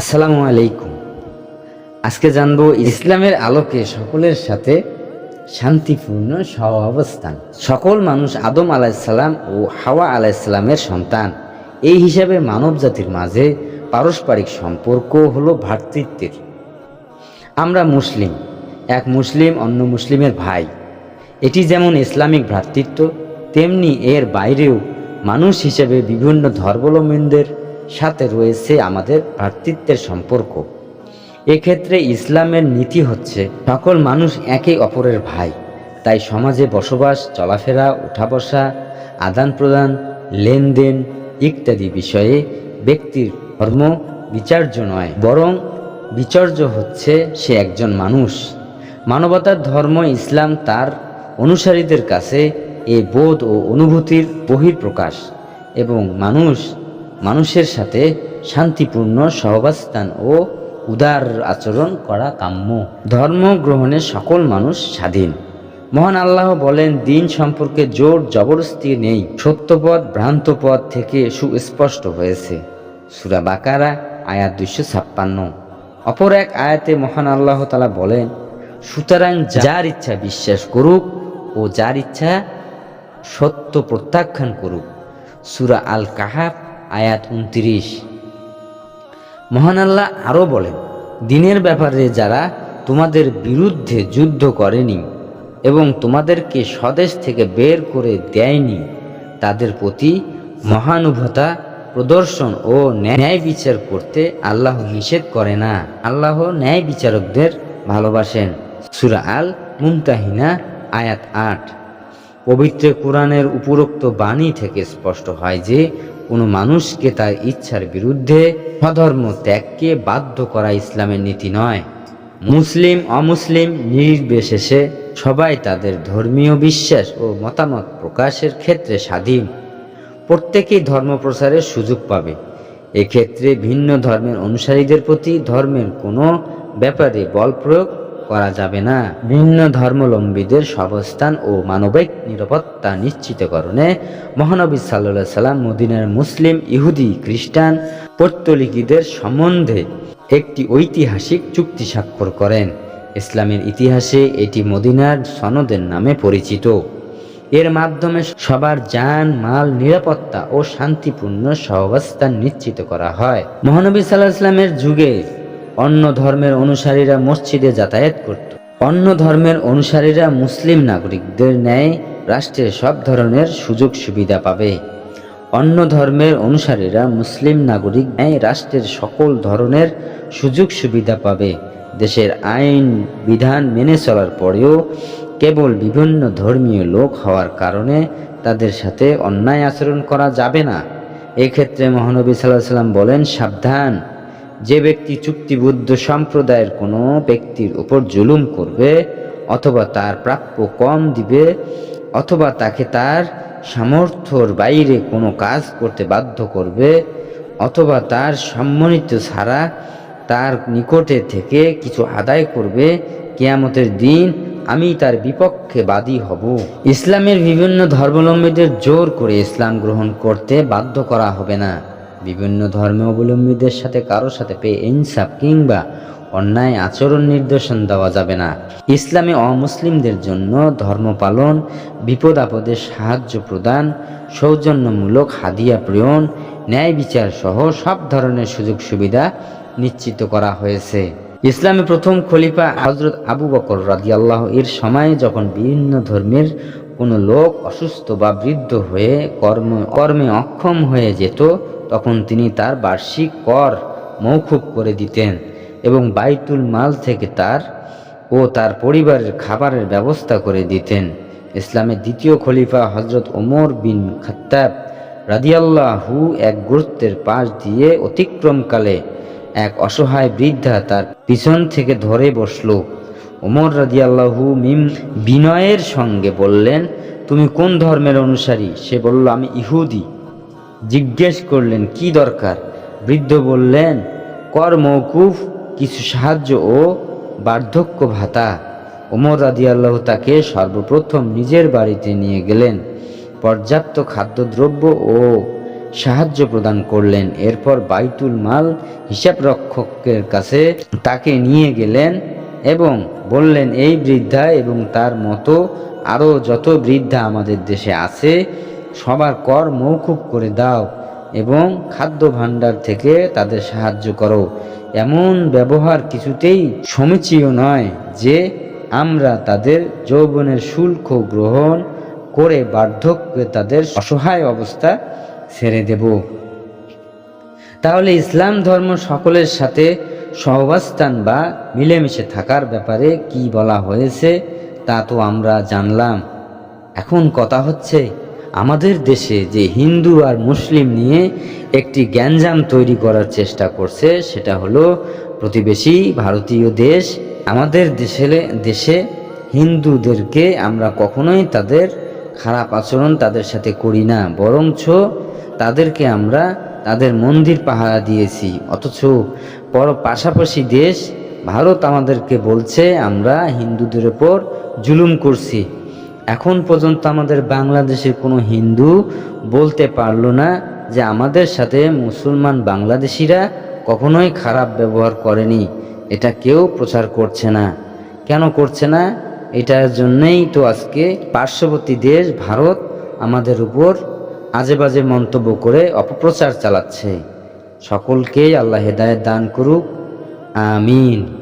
আসসালামু আলাইকুম। আজকে জানব ইসলামের আলোকে সকলের সাথে শান্তিপূর্ণ সহাবস্থান সকল মানুষ আদম আলাইসাল্লাম ও হাওয়া আলাইসাল্লামের সন্তান। এই হিসাবে মানব জাতির মাঝে পারস্পরিক সম্পর্ক হলো ভ্রাতৃত্বের। আমরা মুসলিম, এক মুসলিম অন্য মুসলিমের ভাই। এটি যেমন ইসলামিক ভ্রাতৃত্ব, তেমনি এর বাইরেও মানুষ হিসেবে বিভিন্ন ধর্মাবলম্বীদের সাথে রয়েছে আমাদের ভ্রাতৃত্বের সম্পর্ক। এক্ষেত্রে ইসলামের নীতি হচ্ছে, সকল মানুষ একে অপরের ভাই। তাই সমাজে বসবাস, চলাফেরা উঠা বসা আদান প্রদান, লেনদেন ইত্যাদি বিষয়ে ব্যক্তির ধর্ম বিচার্য নয়, বরং বিচার্য হচ্ছে সে একজন মানুষ। মানবতার ধর্ম ইসলাম তার অনুসারীদের কাছে এ বোধ ও অনুভূতির বহির্প্রকাশ এবং মানুষ মানুষের সাথে শান্তিপূর্ণ সহাবস্থান ও উদার আচরণ করা কাম্য। ধর্ম গ্রহণে সকল মানুষ স্বাধীন। মহান আল্লাহ বলেন, দিন সম্পর্কে জোর জবরদস্তি নেই। সত্যপথ ভ্রান্ত পথ থেকে সুস্পষ্ট হয়েছে। সুরা বাকারা, আয়াত দুইশো ছাপ্পান্ন। অপর এক আয়াতে মহান আল্লাহ তালা বলেন, সুতরাং যার ইচ্ছা বিশ্বাস করুক ও যার ইচ্ছা সত্য প্রত্যাখ্যান করুক। সুরা আল কাহাব আয়াত উনত্রিশ। মহান আল্লাহ আরও বলেন, দিনের ব্যাপারে যারা তোমাদের বিরুদ্ধে যুদ্ধ করেনি এবং তোমাদেরকে স্বদেশ থেকে বের করে দেয়নি, তাদের প্রতি মহানুভতা, প্রদর্শন ও ন্যায় বিচার করতে আল্লাহ নিষেধ করে না। আল্লাহ ন্যায় বিচারকদের ভালোবাসেন। সুরা আল মুমতাহিনা, আয়াত আট। পবিত্র কোরআনের উপরোক্ত বাণী থেকে স্পষ্ট হয় যে, কোনো মানুষকে তার ইচ্ছার বিরুদ্ধে স্বধর্ম ত্যাগকে বাধ্য করা ইসলামের নীতি নয়। মুসলিম, অমুসলিম, নির্বিশেষে সবাই তাদের ধর্মীয় বিশ্বাস ও মতামত প্রকাশের ক্ষেত্রে স্বাধীন। প্রত্যেকেই ধর্ম প্রচারের সুযোগ পাবে। এক্ষেত্রে ভিন্ন ধর্মের অনুসারীদের প্রতি ধর্মের কোনো ব্যাপারে বল প্রয়োগ করা যাবে না। ভিন্ন ধর্মলম্বীদের সবস্থান ও মানবিক নিরাপত্তা নিশ্চিতকরণে মহানবী সাল্লা সাল্লাম মদিনার মুসলিম, ইহুদি, খ্রিস্টান পর্তলিকিদের সম্বন্ধে একটি ঐতিহাসিক চুক্তি স্বাক্ষর করেন। ইসলামের ইতিহাসে এটি মদিনার সনদের নামে পরিচিত। এর মাধ্যমে সবার যান, মাল, নিরাপত্তা ও শান্তিপূর্ণ সহাবস্থান নিশ্চিত করা হয়। মহানবী সাল্লাহ ইসলামের যুগে অন্য ধর্মের অনুসারীরা মসজিদে যাতায়াত করত। অন্য ধর্মের অনুসারীরা মুসলিম নাগরিকদের ন্যায় রাষ্ট্রের সব ধরনের সুযোগ সুবিধা পাবে। অন্য ধর্মের অনুসারীরা মুসলিম নাগরিক ন্যায় রাষ্ট্রের সকল ধরনের সুযোগ সুবিধা পাবে। দেশের আইন, বিধান মেনে চলার পরেও কেবল বিভিন্ন ধর্মীয় লোক হওয়ার কারণে তাদের সাথে অন্যায় আচরণ করা যাবে না। এক্ষেত্রে মহানবী সাল্লাহ সাল্লাম বলেন, সাবধান। যে ব্যক্তি চুক্তিবদ্ধ সম্প্রদায়ের কোনো ব্যক্তির উপর জুলুম করবে, অথবা তার প্রাপ্য কম দিবে, অথবা তাকে তার সামর্থ্যর বাইরে কোনো কাজ করতে বাধ্য করবে, অথবা তার সম্মানিত ছাড়া তার নিকটে থেকে কিছু আদায় করবে, কেয়ামতের দিন আমি তার বিপক্ষে বাদী হব। ইসলামের বিভিন্ন ধর্মাবলম্বীদের জোর করে ইসলাম গ্রহণ করতে বাধ্য করা হবে না। বিভিন্ন ধর্মাবলম্বীদের সাথে কারোর সাথে পেয়ে ইনসাফ কিংবা অন্যায় আচরণ নির্দেশন দেওয়া যাবে না। ইসলামে অমুসলিমদের জন্য ধর্ম পালন, বিপদ আপদে সাহায্য প্রদান, সৌজন্যমূলক হাদিয়া প্রেরণ, ন্যায় বিচার সহ সব ধরনের সুযোগ সুবিধা নিশ্চিত করা হয়েছে। ইসলামে প্রথম খলিফা হজরত আবু বকর রাদিয়াল্লাহ এর সময়ে যখন বিভিন্ন ধর্মের কোনো লোক অসুস্থ বা বৃদ্ধ হয়ে কর্ম, কর্মে অক্ষম হয়ে যেত তখন তিনি তার বার্ষিক কর মৌকুব করে দিতেন এবং বাইতুল মাল থেকে তার ও তার পরিবারের খাবারের ব্যবস্থা করে দিতেন। ইসলামের দ্বিতীয় খলিফা হজরত ওমর বিন খাত্তাব রাদিয়াল্লাহু এক গুরুত্বের পাশ দিয়ে অতিক্রমকালে এক অসহায় বৃদ্ধা তার পিছন থেকে ধরে বসল। ওমর রাদিয়াল্লাহু মিম বিনয়ের সঙ্গে বললেন, তুমি কোন ধর্মের অনুসারী? সে বলল, আমি ইহুদি। জিজ্ঞেস করলেন, কি দরকার? বৃদ্ধ বললেন কর মৌকুফ কিছু সাহায্য ও বার্ধক্য ভাতা। ওমর রাদিয়াল্লাহ তাকে সর্বপ্রথম নিজের বাড়িতে নিয়ে গেলেন, পর্যাপ্ত খাদ্যদ্রব্য ও সাহায্য প্রদান করলেন। এরপর বাইতুল মাল হিসাব রক্ষকের কাছে তাকে নিয়ে গেলেন এবং বললেন, এই বৃদ্ধা এবং তার মতো আরও যত বৃদ্ধা আমাদের দেশে আছে সবার কর মৌকুব করে দাও এবং খাদ্য ভাণ্ডার থেকে তাদের সাহায্য করো। এমন ব্যবহার কিছুতেই সমীচীয় নয় যে আমরা তাদের যৌবনের শুল্ক গ্রহণ করে বার্ধক্যে তাদের অসহায় অবস্থা ছেড়ে দেব। তাহলে ইসলাম ধর্ম সকলের সাথে সহবাস্থান বা মিলেমিশে থাকার ব্যাপারে কি বলা হয়েছে তা তো আমরা জানলাম। এখন কথা হচ্ছে আমাদের দেশে যে হিন্দু আর মুসলিম নিয়ে একটি গ্যাঞ্জাম তৈরি করার চেষ্টা করছে, সেটা হলো প্রতিবেশী ভারতীয় দেশ। আমাদের দেশে দেশে হিন্দুদেরকে আমরা কখনোই তাদের খারাপ আচরণ তাদের সাথে করি না, বরঞ্চ তাদেরকে আমরা তাদের মন্দির পাহারা দিয়েছি। অথচ পর পাশাপাশি দেশ, ভারত আমাদেরকে বলছে, আমরা হিন্দুদের ওপর জুলুম করছি। এখন পর্যন্ত আমাদের বাংলাদেশের কোনো হিন্দু বলতে পারল না যে আমাদের সাথে মুসলমান বাংলাদেশিরা কখনোই খারাপ ব্যবহার করেনি। এটা কেউ প্রচার করছে না। কেন করছে না? এটার জন্যই তো আজকে পার্শ্ববর্তী দেশ ভারত আমাদের উপর আজে বাজে মন্তব্য করে অপপ্রচার চালাচ্ছে। সকলকেই আল্লাহ হেদায়ত দান করুক। আমিন।